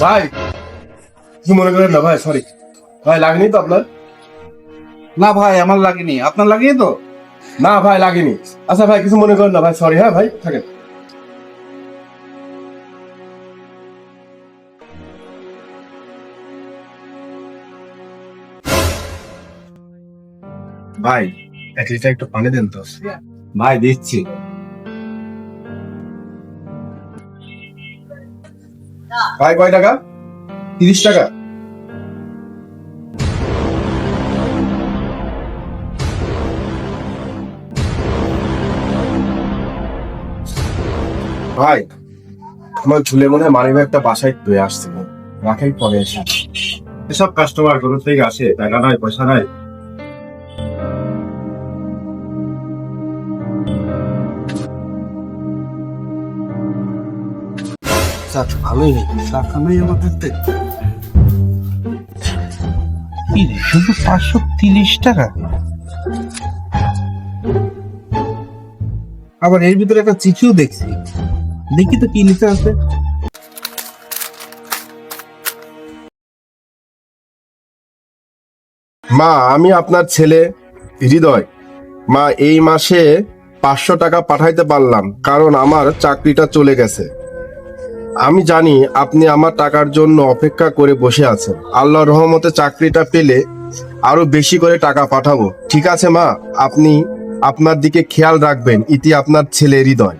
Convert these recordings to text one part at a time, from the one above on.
ভাই কি মনে করেন না ভাই? সরি ভাই লাগেনি তো আপনার? না ভাই আমার লাগেনি। আপনার লাগিয়ে তো? না ভাই লাগেনি। আচ্ছা ভাই কিছু মনে করেন না ভাই? সরি হ্যাঁ ভাই থাকেন। ভাই এক লিটার একটু পানি দেন তো। ভাই দিচ্ছি। ভাই, কয় টাকা? তিরিশ টাকা? ভাই, আমার ঝুলে মনে হয় মানি ব্যাগটা বাসায় ধুয়ে আসছিল রাখাই পরে এসে। এসব কাস্টমারগুলো থেকে আসে, টাকা নাই, পয়সা নাই। চাক ভালোই টাকা নেই আমার হাতে শুধু পাঁচশো তিরিশ টাকা? আবার এর ভিতরে একটা চিঠিও দেখছি। দেখি তো কি লিখে আছে। মা আমি আপনার ছেলে হৃদয়। মা এই মাসে পাঁচশো টাকা পাঠাইতে পারলাম কারণ আমার চাকরিটা চলে গেছে। আমি জানি আপনি আমার টাকার জন্য অপেক্ষা করে বসে আছেন। আল্লাহর রহমতে চাকরিটা পেলে আরও বেশি করে টাকা পাঠাবো। ঠিক আছে, মা? আপনি আপনার দিকে খেয়াল রাখবেন, ইতি আপনার ছেলে হৃদয়।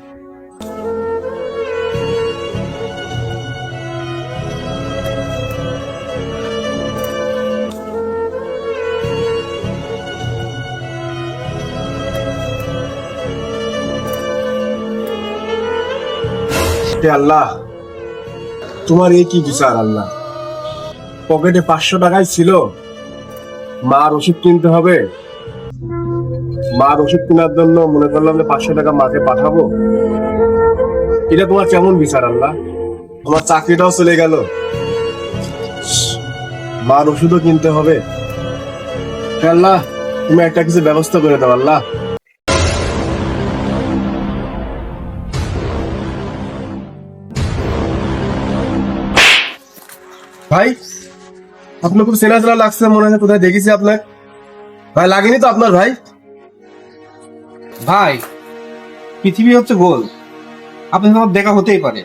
আল্লাহ তোমার এই কি বিচার, আল্লাহ? পকেটে পাঁচশো টাকাই ছিল। মার ওষুধ কিনতে হবে। মার ওষুধ কেনার জন্য মনে করলাম যে পাঁচশো টাকা মাকে পাঠাবো। এটা তোমার কেমন বিচার, আল্লাহ? তোমার চাকরিটাও চলে গেল। মার ওষুধও কিনতে হবে। আল্লাহ, তুমি একটা কিছু ব্যবস্থা করে দাও, আল্লাহ। ভাই আপনার খুব চেনা চেনা লাগছে, মনে হয় কোথায় দেখেছি আপনার। ভাই, লাগেনি তো আপনার ভাই? ভাই, পৃথিবী হচ্ছে গোল। আপনার সাথে দেখা হতেই পারে।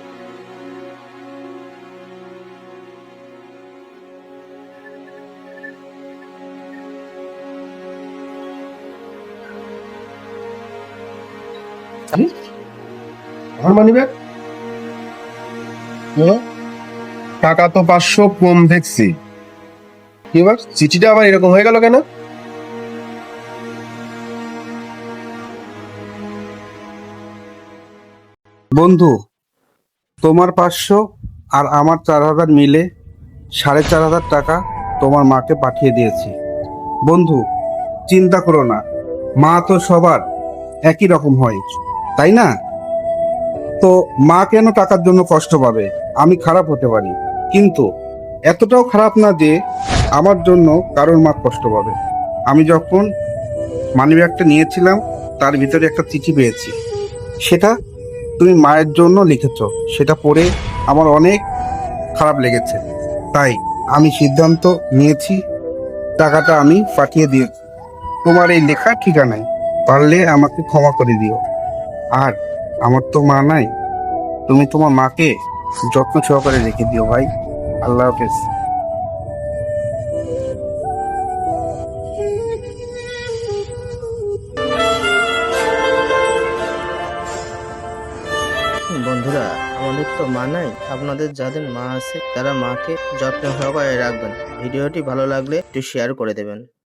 আমার ব্যাগ টাকা তো পাঁচশো, কম দেখছি। এবার চিঠিটা আবার এরকম হয়ে গেল কেন? বন্ধু, তোমার পাঁচশো আর আমার চার হাজার মিলে সাড়ে চার হাজার টাকা তোমার মাকে পাঠিয়ে দিয়েছি। বন্ধু, চিন্তা করো না, মা তো সবার একই রকম হয়, তাই না? তো মা কেন টাকার জন্য কষ্ট পাবে? আমি খারাপ হতে পারি। কিন্তু এতটাও খারাপ না যে আমার জন্য কারোর মা কষ্ট পাবে। আমি যখন মানিব্যাগটা নিয়েছিলাম, তার ভিতরে একটা চিঠি পেয়েছি। সেটা তুমি মায়ের জন্য লিখেছ। সেটা পড়ে আমার অনেক খারাপ লেগেছে। তাই আমি সিদ্ধান্ত নিয়েছি, টাকাটা আমি পাঠিয়ে দিয়েছি তোমার এই লেখা ঠিকানায় পারলে আমাকে ক্ষমা করে দিও। আর আমার তো মা নাই। তুমি তোমার মাকে যত্ন সহকারে রেখে দিও ভাই। আল্লাহ হাফেজ। বন্ধুরা, আমাদের তো মা নাই, আপনাদের যাদের মা আছে, তারা মাকে যত্ন সহকারে রাখবেন। ভিডিওটি ভালো লাগলে একটু শেয়ার করে দেবেন।